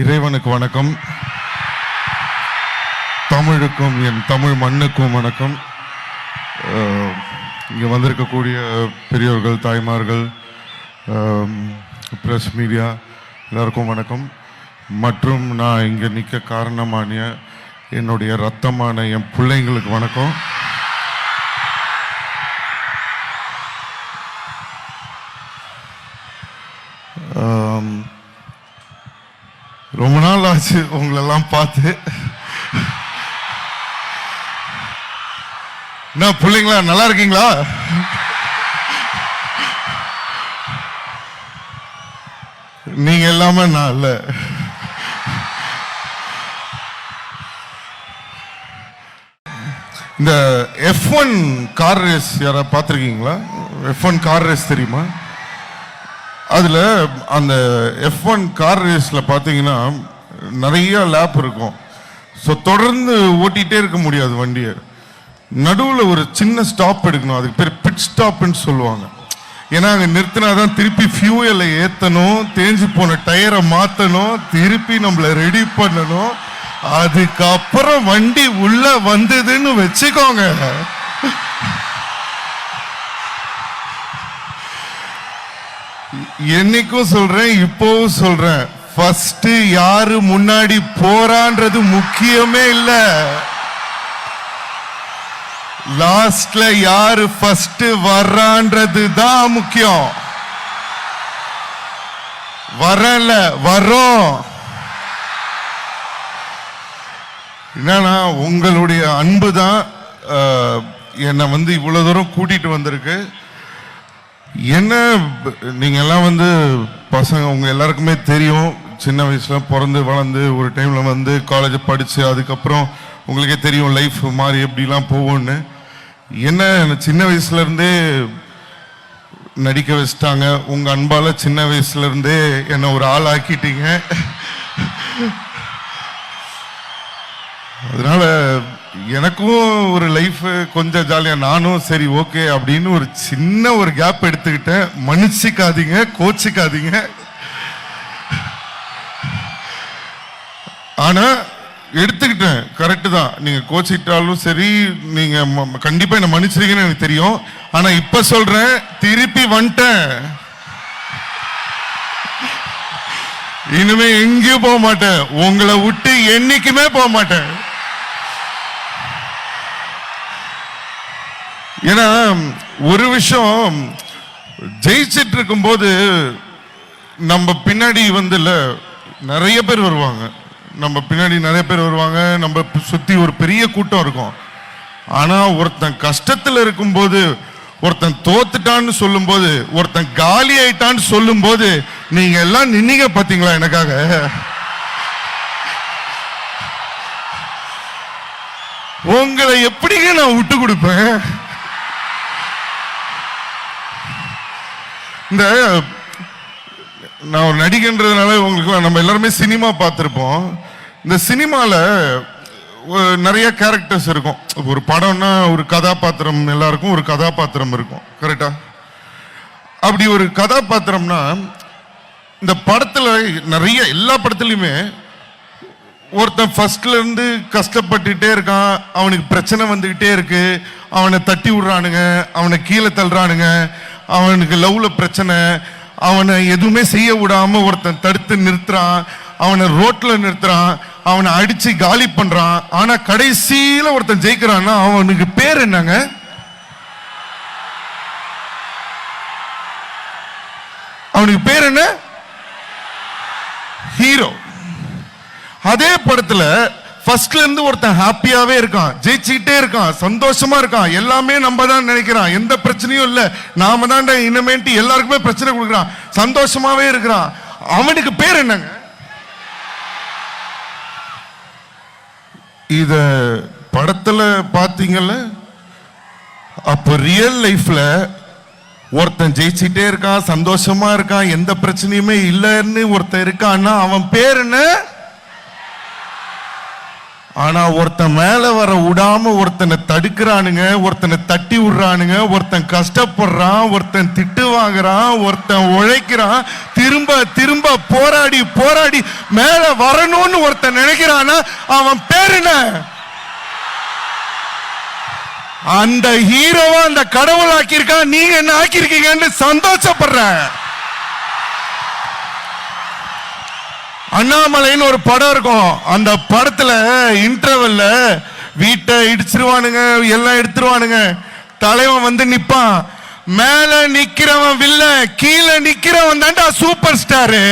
இறைவனுக்கு வணக்கம். தமிழுக்கும் என் தமிழ் மண்ணுக்கும் வணக்கம். இங்கே வந்திருக்கக்கூடிய பெரியோர்கள் தாய்மார்கள் ப்ரெஸ் மீடியா எல்லாருக்கும் வணக்கம். மற்றும் நான் இங்கே நிற்க காரணமான என்னுடைய ரத்தமான என் பிள்ளைங்களுக்கு வணக்கம். um ரொம்ப ஆச்சு உங்களெல்லாம் பார்த்து என்ன பிள்ளைங்களா நல்லா இருக்கீங்களா நீங்க எல்லாமே நான் இல்ல இந்த எஃப் ஒன் கார் ரேஸ் யாராவது பார்த்துருக்கீங்களா? எஃப் ஒன் கார் ரேஸ் தெரியுமா? அதில் அந்த எஃப் ஒன் கார் ரேஸில் பார்த்தீங்கன்னா நிறைய லேப் இருக்கும். ஸோ தொடர்ந்து ஓட்டிகிட்டே இருக்க முடியாது வண்டியை. நடுவில் ஒரு சின்ன ஸ்டாப் எடுக்கணும். அதுக்கு பேர் பிட் ஸ்டாப்னு சொல்லுவாங்க. ஏன்னா அங்கே நிறுத்தினா தான் திருப்பி ஃபியூயலை ஏற்றணும் தேஞ்சு போன டயரை மாற்றணும் திருப்பி நம்மளை ரெடி பண்ணணும். அதுக்கப்புறம் வண்டி உள்ள வந்ததுன்னு வச்சுக்கோங்க. என்னைக்கும் சொல்றேன் இப்போவும் சொல்றேன். ஃபர்ஸ்ட் யாரு முன்னாடி போறான்றது முக்கியமே இல்ல. லாஸ்ட்ல யாரு ஃபர்ஸ்ட் வர்றான்றது தான் முக்கியம். வரல வரோம் என்னன்னா உங்களுடைய அன்பு தான் என்னை வந்து இவ்வளோ தூரம் கூட்டிகிட்டு வந்திருக்கு. என்ன நீங்கள் எல்லாம் வந்து பசங்க உங்கள் எல்லாருக்குமே தெரியும். சின்ன வயசில் பிறந்து வளர்ந்து ஒரு டைமில் வந்து காலேஜ் படித்து அதுக்கப்புறம் உங்களுக்கே தெரியும் லைஃப் மாதிரி எப்படிலாம் போகும்னு. என்ன சின்ன வயசுலேருந்தே நடிக்க வச்சுட்டாங்க. உங்கள் அன்பால் சின்ன வயசுலேருந்தே என்னை ஒரு ஆள் ஆக்கிட்டீங்க. அதனால் எனக்கும் ஒரு லைஃப் கொஞ்சம் ஜாலியாக நானும் சரி ஓகே அப்படின்னு ஒரு சின்ன ஒரு கேப் எடுத்துக்கிட்டேன். மன்னிச்சிக்காதீங்க கோச்சிக்காதீங்க. ஆனா எடுத்துக்கிட்டேன். கரெக்டு தான். நீங்க கோச்சிக்கிட்டாலும் சரி நீங்க ம- கண்டிப்பா என்ன மன்னிச்சிருக்கீங்கன்னு எனக்கு தெரியும். ஆனா இப்ப சொல்றேன் திருப்பி வந்துட்டேன். இனிமே எங்கேயும் போக மாட்டேன். உங்களை விட்டு என்னைக்குமே போக மாட்டேன். ஏன்னா ஒரு விஷயம் ஜெயிச்சிட்டு இருக்கும்போது நம்ம பின்னாடி வந்து நிறைய பேர் வருவாங்க. நம்ம பின்னாடி நிறைய பேர் வருவாங்க. நம்ம சுற்றி ஒரு பெரிய கூட்டம் இருக்கும். ஆனால் ஒருத்தன் கஷ்டத்தில் இருக்கும்போது ஒருத்தன் தோத்துட்டான்னு சொல்லும்போது ஒருத்தன் காலி ஆயிட்டான்னு சொல்லும்போது நீங்கள் எல்லாம் நின்னீங்க பார்த்தீங்களா எனக்காக? உங்களை எப்படிங்க நான் விட்டு கொடுப்பேன்? இந்த நான் ஒரு நடிகன்றதுனால உங்களுக்கு நம்ம எல்லாருமே சினிமா பார்த்துருப்போம். இந்த சினிமாவில் நிறைய கேரக்டர்ஸ் இருக்கும். ஒரு படம்னா ஒரு கதாபாத்திரம் எல்லாருக்கும் ஒரு கதாபாத்திரம் இருக்கும். கரெக்டா அப்படி ஒரு கதாபாத்திரம்னா இந்த படத்தில் நிறைய எல்லா படத்துலையுமே ஒருத்தன் ஃபர்ஸ்ட்ல கஷ்டப்பட்டுகிட்டே இருக்கான். அவனுக்கு பிரச்சனை வந்துக்கிட்டே இருக்கு. அவனை தட்டி விடுறானுங்க. அவனை கீழே தள்ளுறானுங்க. அவனுக்கு லவ்வில் பிரச்சனை. அவனை எதுவுமே செய்ய விடாமல் ஒருத்தன் தடுத்து நிறுத்துறான். அவனை ரோட்ல நிறுத்துறான் அவனை அடிச்சு காலி பண்றான். ஆனா கடைசியில ஒருத்தன் ஜெயிக்கிறான்னா அவனுக்கு பேர் என்னங்க? அவனுக்கு பேர் என்ன? ஹீரோ. அதே படத்துல ஃபர்ஸ்ட்ல இருந்து ஒருத்தன் ஹாப்பியாவே இருக்கான் ஜெயிச்சுக்கிட்டே இருக்கான் சந்தோஷமா இருக்கான் எல்லாமே நம்ம தான் நினைக்கிறான். எந்த பிரச்சனையும் இல்ல. நாம தான் இனிமேட்டு எல்லாருக்குமே பிரச்சனை கொடுக்குறான் சந்தோஷமாவே இருக்கிறான். அவனுக்கு பேர் என்னங்க? இத படத்துல பாத்தீங்கல்ல அப்போ ரியல் லைஃப்ல ஒருத்தன் ஜெயிச்சிட்டே இருக்கான் சந்தோஷமா இருக்கான் எந்த பிரச்சனையுமே இல்லைன்னு ஒருத்தன் இருக்கான்னா அவன் பேர் என்ன? ஆனா ஒருத்தன் மேல வர விடாம ஒருத்தனை தடுக்கிறானுங்க ஒருத்தனை தட்டி விடுறானுங்க ஒருத்தன் கஷ்டப்படுறான் ஒருத்தன் திட்டு வாங்குறான் ஒருத்தன் உழைக்கிறான் திரும்ப திரும்ப போராடி போராடி மேல வரணும்னு ஒருத்தன் நினைக்கிறானா அவன் பேர் என்ன? அந்த ஹீரோவா அந்த கடவுள் ஆக்கியிருக்கான் நீங்க என்ன ஆக்கியிருக்கீங்கன்னு சந்தோஷப்படுற அண்ணாமலைன்னு ஒரு படம் இருக்கும். அந்த படத்துல இன்டர்வல்ல வீட்டை இடிச்சிருவானுங்க எல்லாம் எடுத்துருவானுங்க. தலைவன் வந்து நிப்பான். மேல நிக்கிறவன் வில்ல கீழே நிக்கிறவன் தான்டா சூப்பர் ஸ்டாரு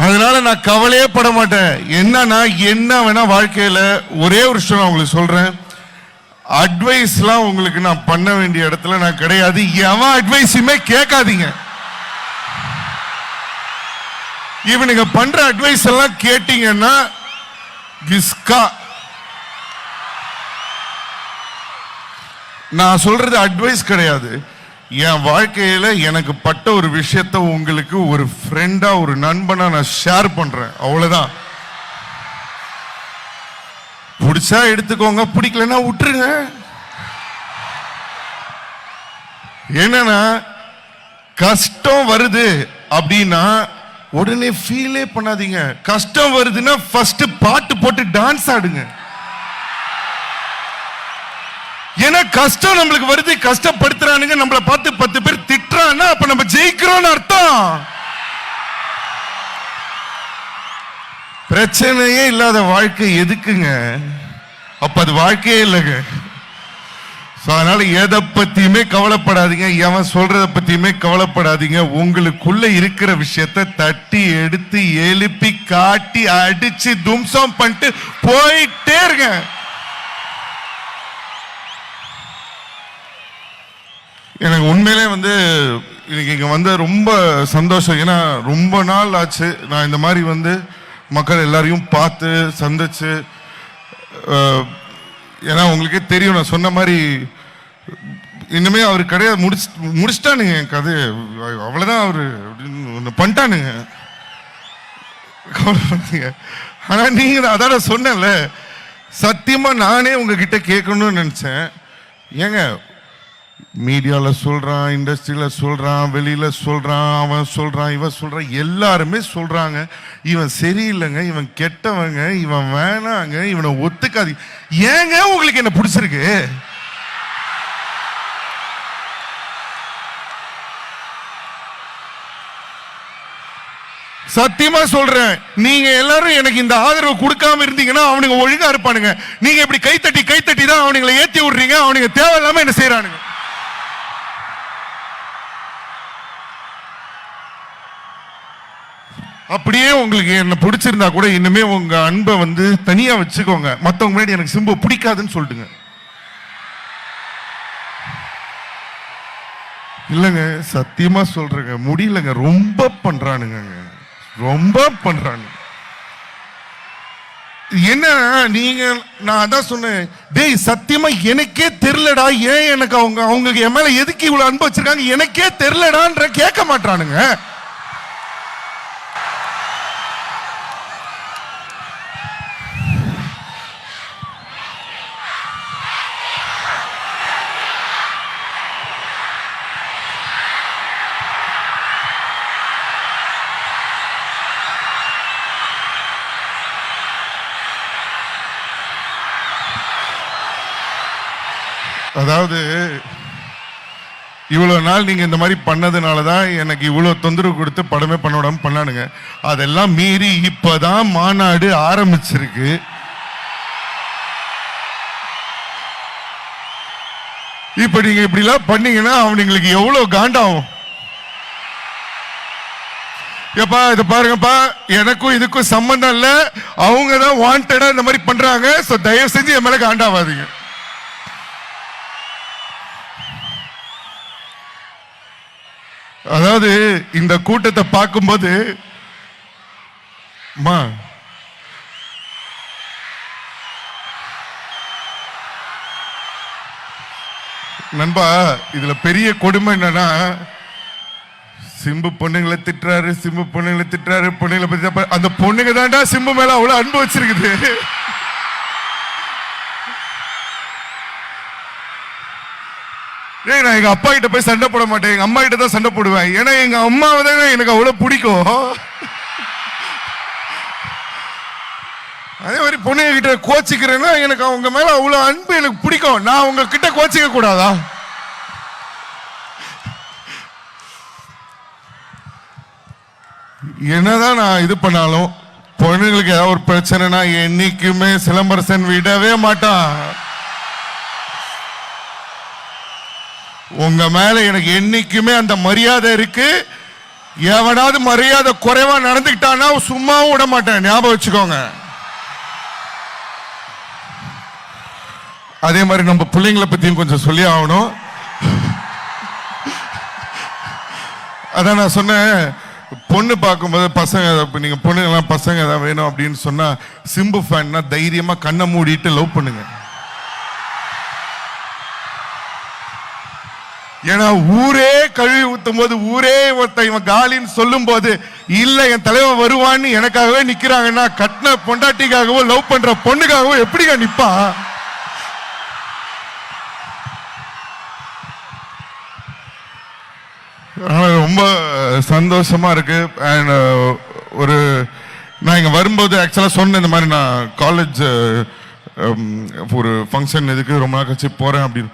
அதனால நான் கவலையே பட மாட்டேன். என்னன்னா என்ன வேணா வாழ்க்கையில ஒரே ஒரு விஷயம் நான் உங்களுக்கு சொல்றேன். அட்வைஸ்லாம் உங்களுக்கு நான் பண்ண வேண்டிய இடத்துல நான் கிடையாது. எவன் அட்வைஸுமே கேட்காதீங்க. இவனுங்க பண்ற அட்வைஸ் எல்லாம் கேட்டீங்கன்னா கிஸ்கா. நான் சொல்றது அட்வைஸ் கிடையாது. என் வாழ்க்கையில எனக்கு பட்ட ஒரு விஷயத்த உங்களுக்கு ஒரு ஃப்ரெண்டா ஒரு நண்பனா நான் ஷேர் பண்றேன். அவ்வளவுதான். பிடிச்சா எடுத்துக்கோங்க பிடிக்கலன்னா விட்டுருங்க. என்னன்னா கஷ்டம் வருது அப்படின்னா உடனே ஃபீலே பண்ணாதீங்க. கஷ்டம் வருதுன்னா ஃபர்ஸ்ட் பாட்டு போட்டு டான்ஸ் ஆடுங்க. ஏன்னா கஷ்டம் நம்மளுக்கு வருது கஷ்டப்படுத்துறானுங்க நம்மள பார்த்து பத்து பேர் திட்டுறான்னா அப்ப நம்ம ஜெயிக்கிறோம்னு அர்த்தம். பிரச்சனையே இல்லாத வாழ்க்கை எதுக்குங்க? அப்ப அது வாழ்க்கையே இல்லைங்க. அதனால எதை பத்தியுமே கவலைப்படாதீங்க. எவன் சொல்றத பத்தியுமே கவலைப்படாதீங்க. உங்களுக்குள்ள இருக்கிற விஷயத்த தட்டி எடுத்து எழுப்பி காட்டி அடிச்சு தும்சம் பண்ணிட்டு போயிட்டே இருங்க. எனக்கு உண்மையிலே வந்து இன்னைக்கு இங்க வந்து ரொம்ப சந்தோஷம். ஏன்னா ரொம்ப நாள் ஆச்சு. நான் இந்த மாதிரி வந்து மக்கள் எல்லாரையும் பார்த்து சந்திச்சு ஏன்னா உங்களுக்கே தெரியும் நான் சொன்ன மாதிரி இன்னுமே அவர் கிடையாது முடிச்சு முடிச்சிட்டானுங்க என் கதை அவ்வளவுதான் அவர் அப்படின்னு ஒன்று பண்ணிட்டானுங்க. ஆனால் நீங்கள் நீங்க தான் அதான் நான் சொன்னேன்ல நானே உங்ககிட்ட கேட்கணும்னு நினச்சேன். ஏங்க மீடியால சொல்றான் இண்டஸ்ட்ரியில் சொல்றான் வெளியில சொல்றான் அவன் சொல்றான் இவன் சொல்றான் எல்லாருமே சொல்றாங்க. இவன் சரியில்லைங்க இவன் கெட்டவங்க இவன் வேணாங்க இவனை ஒத்துக்காது. ஏங்க உங்களுக்கு என்ன பிடிச்சிருக்கு? சத்தியமா சொல்றேன் நீங்க எல்லாரும் எனக்கு இந்த ஆதரவு கொடுக்காம இருந்தீங்கன்னா அவனுங்க ஒழுங்கா இருப்பானுங்க. நீங்க இப்படி கைத்தட்டி கைத்தட்டி தான் அவனுங்களை ஏத்தி விடுறீங்க அவனுங்க தேவையில்லாம என்ன செய்யறானுங்க அப்படியே உங்களுக்கு என்ன பிடிச்சிருந்தா கூட இன்னுமே உங்க அன்பை வந்து தனியா வச்சுக்கோங்க. மத்தவங்க முன்னாடி எனக்கு சிம்பு பிடிக்காதுன்னு சொல்லிட்டுங்க இல்லைங்க சத்தியமா சொல்றேங்க முடியலங்க. ரொம்ப பண்றானுங்க ரொம்ப பண்றானுங்க. என்ன நீங்க நான் அதான் சொன்னேன். டேய் சத்தியமா எனக்கே தெரிலடா ஏன் எனக்கு அவங்க அவங்களுக்கு என் மேல எதுக்கு இவ்வளவு அன்பு வச்சிருக்காங்க? எனக்கே தெரியலடான்ற கேட்க மாட்டானுங்க. அதாவது இவ்வளோ நாள் நீங்கள் இந்த மாதிரி பண்ணதுனால தான் எனக்கு இவ்வளோ தொந்தரவு கொடுத்து படமே பண்ண விடாமல் பண்ணானுங்க. அதெல்லாம் மீறி இப்போ தான் மாநாடு ஆரம்பிச்சிருக்கு. இப்போ நீங்கள் இப்படிலாம் பண்ணீங்கன்னா அவனுங்களுக்கு எவ்வளோ காண்டாகும்? ஏப்பா இதை பாருங்கப்பா எனக்கும் இதுக்கும் சம்பந்தம் இல்லை. அவங்க தான் வாண்டடாக இந்த மாதிரி பண்ணுறாங்க ஸோ தயவு செஞ்சு என் மேலே காண்டாவாதீங்க. அதாவது இந்த கூட்டத்தை பார்க்கும்போது மா நண்பா இதுல பெரிய கொடுமை என்னன்னா சிம்பு பொண்ணுங்களை திட்டுறாரு சிம்பு பொண்ணுங்களை திட்டுறாரு பொண்ணுங்களை பத்தி அந்த பொண்ணுங்க தான்டா சிம்பு மேல அவ்வளவு அன்பு வச்சிருக்குது. ஏய் நான் எங்க அப்பா கிட்ட போய் சண்டை போட மாட்டேன். எங்க அம்மா கிட்ட தான் சண்டை போடுவேன். ஏன்னா எங்க அம்மாவை தான் எனக்கு அவ்வளவு பிடிக்கும். அதே மாதிரி பொண்ணுங்க கிட்ட கோச்சிக்கிறேன்னா எனக்கு அவங்க மேல அவ்வளவு அன்பு எனக்கு பிடிக்கும். நான் உங்க கிட்ட கோச்சிக்க கூடாதா? என்னதான் நான் இது பண்ணாலும் பொண்ணுங்களுக்கு ஏதாவது ஒரு பிரச்சனைனா என்னைக்குமே சிலம்பரசன் விடவே மாட்டான். உங்க மேல எனக்கு என்னைக்குமே அந்த மரியாதை இருக்கு. எவனாவது மரியாதை குறைவா நடந்துக்கிட்டான்னா சும்மாவும் விட மாட்டேன். ஞாபகம் வச்சுக்கோங்க. அதே மாதிரி நம்ம பிள்ளைங்களை பத்தியும் கொஞ்சம் சொல்லி ஆகணும். அதான் நான் சொன்னேன். பொண்ணு பார்க்கும்போது பசங்க இப்போ நீங்க பொண்ணுங்கெல்லாம் பசங்க ஏதாவது வேணும் அப்படின்னு சொன்னா சிம்பு ஃபேன்னா தைரியமா கண்ணை மூடிட்டு லவ் பண்ணுங்க. ஏன்னா ஊரே கழுவி ஊத்தும் போது ஊரே ஒருத்தன் இவன் காலின்னு சொல்லும் போது இல்ல என் தலைவன் வருவான்னு எனக்காகவே நிக்கிறாங்கன்னா கட்டின பொண்டாட்டிக்காகவோ லவ் பண்ற பொண்ணுக்காகவோ எப்படிங்க நிப்பா ரொம்ப சந்தோஷமா இருக்கு. அண்ட் ஒரு நான் இங்க வரும்போது ஆக்சுவலா சொன்னேன் இந்த மாதிரி நான் காலேஜ் ஒரு ஃபங்க்ஷன் இதுக்கு ரொம்ப நாள் கழிச்சு போறேன் அப்படின்னு.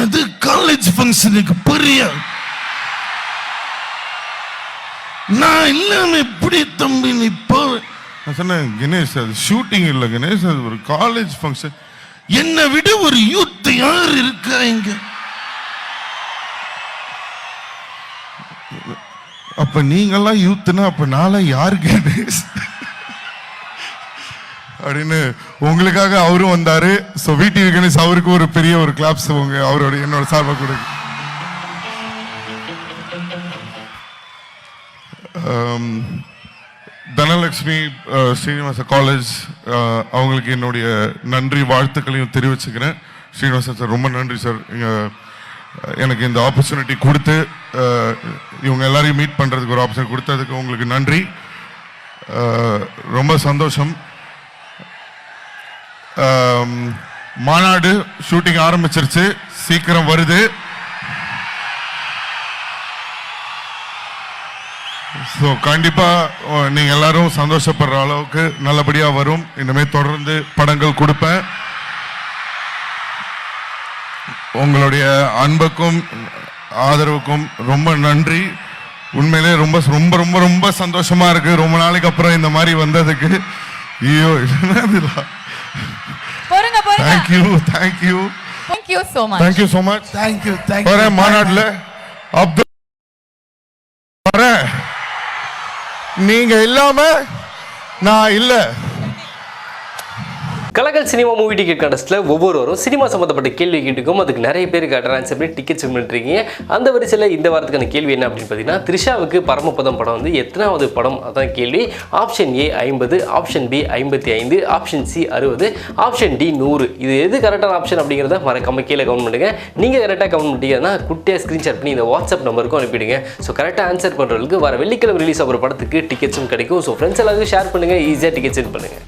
அது காலேஜ் ஃபங்க்ஷனுக்கு பெரிய? நான் இல்லாம எப்படி தம்பி நீ போவ நான் சொன்னேன் கணேஷ் அது ஷூட்டிங் இல்லை கணேஷ் அது ஒரு காலேஜ் ஃபங்க்ஷன் என்னை விட ஒரு யூத் யார் இருக்கா இங்க அப்ப நீங்கெல்லாம் யூத்னா அப்ப நாளை யாரு கணேஷ்? அப்படின்னு உங்களுக்காக அவரும் வந்தாரு. ஸோ வீட்டு கணேஷ் அவருக்கு ஒரு பெரிய ஒரு கிளாப்ஸ் உங்க அவரோட என்னோட சார்பாக கொடுங்க. Um, Dhanalakshmi Dhanalakshmi Srinivasa college uh, அவங்களுக்கு என்னுடைய நன்றி வாழ்த்துக்களையும் தெரிவிச்சுக்கிறேன். ஸ்ரீனிவாசன் சார் ரொம்ப நன்றி சார் எனக்கு இந்த ஆப்பர்ச்சுனிட்டி கொடுத்து uh, இவங்க எல்லாரையும் மீட் பண்ணுறதுக்கு ஒரு ஆப்ஷன் கொடுத்ததுக்கு உங்களுக்கு நன்றி. ரொம்ப சந்தோஷம். மாநாடு ஷூட்டிங் ஆரம்பிச்சிருச்சு. சீக்கிரம் வருது. ஸோ கண்டிப்பா நீங்கள் நீங்க எல்லாரும் சந்தோஷப்படுற அளவுக்கு நல்லபடியா வரும். இனிமே தொடர்ந்து படங்கள் கொடுப்பேன். உங்களுடைய அன்புக்கும் ஆதரவுக்கும் ரொம்ப நன்றி. உண்மையிலே ரொம்ப ரொம்ப ரொம்ப ரொம்ப சந்தோஷமா இருக்கு. ரொம்ப நாளைக்கு அப்புறம் இந்த மாதிரி வந்ததுக்கு. ஐயோ என்னதுடா பொறுங்க பொறுங்க thank you thank you thank you. So much. Thank you so much thank you thank you வரேன் மாநாட்டில். அப்துல் வரேன். நீங்க இல்லாம நான் இல்லை. கலகல் சினிமா மூவி டிக்கெட் கண்டஸ்ட்டில் ஒவ்வொருவரும் சினிமா சம்மந்தப்பட்ட கேள்வி கேட்டுக்கும். அதுக்கு நிறைய பேர் கரெக்டாக ஆன்சர் பண்ணி டிக்கெட் செக் பண்ணிருக்கீங்க அந்த வரிசையில் இந்த வாரத்துக்கான கேள்வி என்ன அப்படின்னு பார்த்தீங்கன்னா த்ரிஷாவுக்கு பரமபதம் படம் வந்து எத்தனாவது படம்? அதான் கேள்வி. ஆப்ஷன் ஏ ஐம்பது ஆப்ஷன் பி ஐம்பத்தி ஐந்து ஆப்ஷன் சி அறுபது ஆப்ஷன் டி நூறு. இது எது கரெக்டான ஆப்ஷன் அப்படிங்கிறத மறக்காம கீழே கவுண்ட் பண்ணுங்க. நீங்கள் கரெக்டாக கவுண்ட் பண்ணிட்டீங்கன்னா குட்டியாக ஸ்க்ரீன்ஷாட் பண்ணி இந்த வாட்ஸ்அப் நம்பருக்கும் அனுப்பிடுங்க. ஸோ கரெக்டாக ஆன்சர் பண்ணுறவங்களுக்கு வர வெள்ளிக்கிழமை ரிலீஸ் ஆகிற படத்துக்கு டிக்கெட்ஸும் கிடைக்கும். ஸோ ஃப்ரெண்ட்ஸ் எல்லாருக்கும் ஷேர் பண்ணுங்கள் ஈஸியாக டிக்கெட் சென்ட் பண்ணுங்கள்